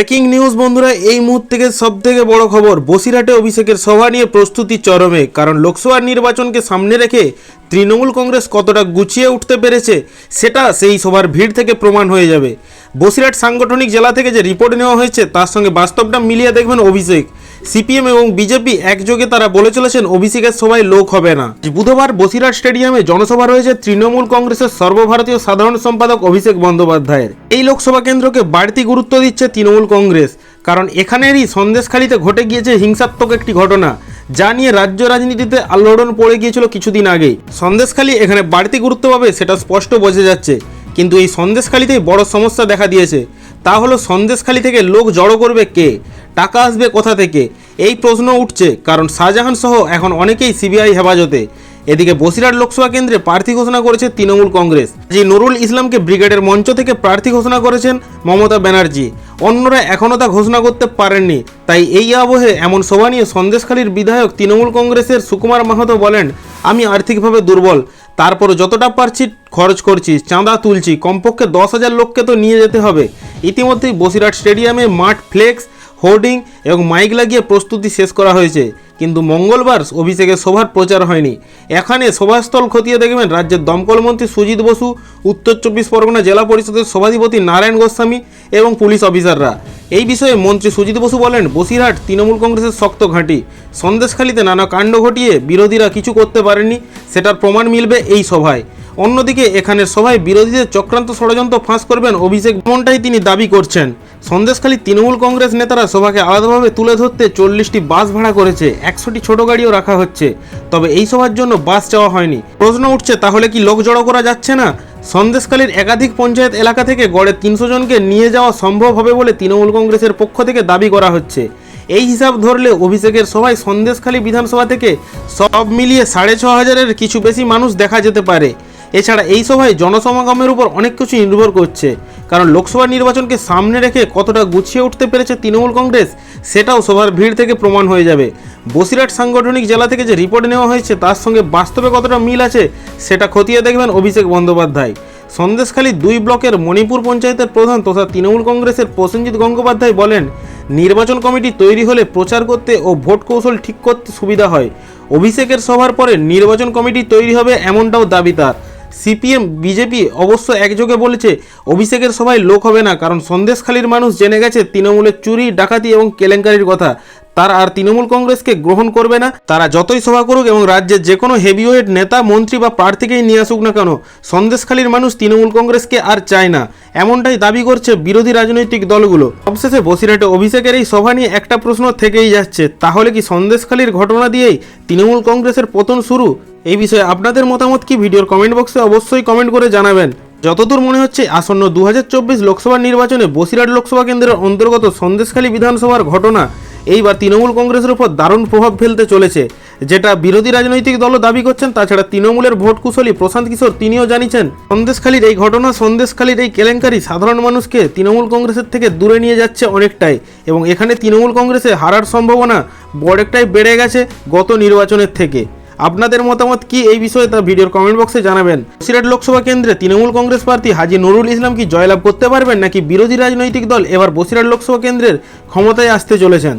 Breaking news বন্ধুরা, এই মুহূর্তে সব থেকে বড় খবর, বসিরহাটে অভিষেকের সভা নিয়ে প্রস্তুতি চরমে, কারণ লোকসভা নির্বাচনকে সামনে রেখে তৃণমূল কংগ্রেস কতটা গুছিয়ে উঠতে পেরেছে, সেটা সেই সভার ভিড় থেকে প্রমাণ হয়ে যাবে। বসিরহাট সাংগঠনিক জেলা থেকে যে রিপোর্ট নেওয়া হয়েছে, তার সঙ্গে বাস্তবটা মিলিয়ে দেখবেন অভিষেক। সিপিএম এবং বিজেপি একযোগে তারা বলে চলেছেন, অভিষেকের সভায় লোক হবে না। বুধবার বসিরহাট স্টেডিয়ামে জনসভা রয়েছে তৃণমূল কংগ্রেসের সর্বভারতীয় সাধারণ সম্পাদক অভিষেক বন্দ্যোপাধ্যায়ের। এই লোকসভা কেন্দ্রকে বাড়তি গুরুত্ব দিচ্ছে তৃণমূল কংগ্রেস, কারণ এখানেরই সন্দেশখালিতে ঘটে গিয়েছে হিংসাত্মক একটি ঘটনা, যা নিয়ে রাজ্য রাজনীতিতে আলোড়ন পড়ে গিয়েছিল কিছুদিন আগেই। সন্দেশখালি এখানে বাড়তি গুরুত্ব পাবে, সেটা স্পষ্ট বোঝা যাচ্ছে। কিন্তু এই সন্দেশখালিতেই বড় সমস্যা দেখা দিয়েছে। তা হলো সন্দেশখালি থেকে লোক জড়ো করবে কে? টাকা আসবে কোথা থেকে? এই প্রশ্ন উঠছে, কারণ শাহজাহান সহ এখন অনেকেই সিবিআই হেফাজতে। এদিকে বসিরহাট লোকসভা কেন্দ্রে প্রার্থী ঘোষণা করেছে তৃণমূল কংগ্রেস। যে নুরুল ইসলামকে ব্রিগেডের মঞ্চ থেকে প্রার্থী ঘোষণা করেছেন মমতা ব্যানার্জি। অন্যরা এখনও তা ঘোষণা করতে পারেননি। তাই এই আবহে এমন সভা নিয়ে সন্দেশখালীর বিধায়ক তৃণমূল কংগ্রেসের সুকুমার মাহাতো বলেন, আমি আর্থিকভাবে দুর্বল। তারপর যতটা পারছি খরচ করছি, চাঁদা তুলছি, কমপক্ষে দশ হাজার লোককে তো নিয়ে যেতে হবে। ইতিমধ্যেই বসিরহাট স্টেডিয়ামে মাঠ ফ্লেক্স, হোর্ডিং এবং মাইক লাগিয়ে প্রস্তুতি শেষ করা হয়েছে। কিন্তু মঙ্গলবার অভিষেকের সভার প্রচার হয়নি। এখানে সভাস্থল খতিয়ে দেখবেন রাজ্যের দমকল মন্ত্রী সুজিত বসু, উত্তর চব্বিশ পরগনা জেলা পরিষদের সভাধিপতি নারায়ণ গোস্বামী এবং পুলিশ অফিসাররা। এই বিষয়ে মন্ত্রী সুজিত বসু বলেন, বসিরহাট তৃণমূল কংগ্রেসের শক্ত ঘাঁটি। সন্দেশখালিতে নানা কাণ্ড ঘটিয়ে বিরোধীরা কিছু করতে পারেনি সেটার প্রমাণ মিলবে এই সভায়। অন্যদিকে এখানের সভায় বিরোধীদের চক্রান্ত ষড়যন্ত্র ফাঁস করবেন অভিষেক এমনটাই তিনি দাবি করছেন। সন্দেশখালী তৃণমূল কংগ্রেস নেতারা সভাকে আলাদাভাবে তুলে ধরতে চল্লিশটি বাস ভাড়া করেছে, একশোটি ছোট গাড়িও রাখা হচ্ছে। তবে এই সভার জন্য বাস চাওয়া হয়নি। প্রশ্ন উঠছে, তাহলে কি লোক জড়ো করা যাচ্ছে না? সন্দেশখালীর একাধিক পঞ্চায়েত এলাকা থেকে গড়ে তিনশো জনকে নিয়ে যাওয়া সম্ভব হবে বলে তৃণমূল কংগ্রেসের পক্ষ থেকে দাবি করা হচ্ছে। এই হিসাব ধরলে অভিষেকের সভায় সন্দেশখালী বিধানসভা থেকে সব মিলিয়ে সাড়ে ছ হাজারের কিছু বেশি মানুষ দেখা যেতে পারে। এছাড়া এই সভায় জনসমাগমের উপর অনেক কিছু নির্ভর করছে। কারণ লোকসভা নির্বাচনকে সামনে রেখে কতটা গুছিয়ে উঠতে পেরেছে তৃণমূল কংগ্রেস, সেটাও সভার ভিড় থেকে প্রমাণ হয়ে যাবে। বসিরহাট সাংগঠনিক জেলা থেকে যে রিপোর্ট নেওয়া হয়েছে, তার সঙ্গে বাস্তবে কতটা মিল আছে, সেটা খতিয়ে দেখবেন অভিষেক বন্দ্যোপাধ্যায়। সন্দেশখালী দুই ব্লকের মণিপুর পঞ্চায়েতের প্রধান তথা তৃণমূল কংগ্রেসের প্রসেনজিৎ গঙ্গোপাধ্যায় বলেন, নির্বাচন কমিটি তৈরি হলে প্রচার করতে ও ভোট কৌশল ঠিক করতে সুবিধা হয়। অভিষেকের সভার পরে নির্বাচন কমিটি তৈরি হবে এমনটাও দাবি তার। সিপিএম, বিজেপি অবশ্য একযোগে বলেছে, অভিষেকের সময় লোক হবে না, কারণ সন্দেশখালীর মানুষ জেনে গেছে তৃণমূলের চুরি, ডাকাতি এবং কেলেঙ্কারির কথা। তারা আর তৃণমূল কংগ্রেসকে গ্রহণ করবে না। তারা যতই সভা করুক এবং রাজ্যের যে কোনো হেভিওয়েট নেতা, মন্ত্রী বা প্রার্থীকেই নিয়ে আসুক না কেন, সন্দেশখালীর মানুষ তৃণমূল কংগ্রেসকে আর চায় না। এমনটাই দাবি করছে বিরোধী রাজনৈতিক দলগুলো। অবশেষে বসিরহাটে অভিষেকের এই সভা নিয়ে একটা প্রশ্ন থেকেই যাচ্ছে, তাহলে কি সন্দেশখালীর ঘটনা দিয়েই তৃণমূল কংগ্রেসের পতন শুরু? এই বিষয়ে আপনাদের মতামত কি? ভিডিওর কমেন্ট বক্সে অবশ্যই কমেন্ট করে জানাবেন। যতদূর মনে হচ্ছে, আসন্ন দু হাজার চব্বিশ লোকসভা নির্বাচনে বসিরহাট লোকসভা কেন্দ্রের অন্তর্গত সন্দেশখালী বিধানসভার ঘটনা এইবার তৃণমূল কংগ্রেসের উপর দারুণ প্রভাব ফেলতে চলেছে। যেটা বিরোধী রাজনৈতিক দলও দাবি করছেন, তাছাড়া তৃণমূলের ভোট কুশলী প্রশান্ত কিশোর তিনিও জানিয়েছেন, সন্দেশখালীর এই ঘটনা, সন্দেশখালীর এই কেলেঙ্কারি সাধারণ মানুষকে তৃণমূল কংগ্রেসের থেকে দূরে নিয়ে যাচ্ছে অনেকটাই এবং এখানে তৃণমূল কংগ্রেসে হারার সম্ভাবনা বড় একটাই বেড়ে গেছে গত নির্বাচনের থেকে। আপনাদের মতামত কি এই বিষয়ে তা ভিডিওর কমেন্ট বক্সে জানাবেন। সিলেট লোকসভা কেন্দ্রে তৃণমূল কংগ্রেস প্রার্থী হাজি নুরুল ইসলাম কি জয়লাভ করতে পারবেন নাকি বিরোধী রাজনৈতিক দল এবার বসিরহাট লোকসভা কেন্দ্রের ক্ষমতায় আসতে চলেছেন?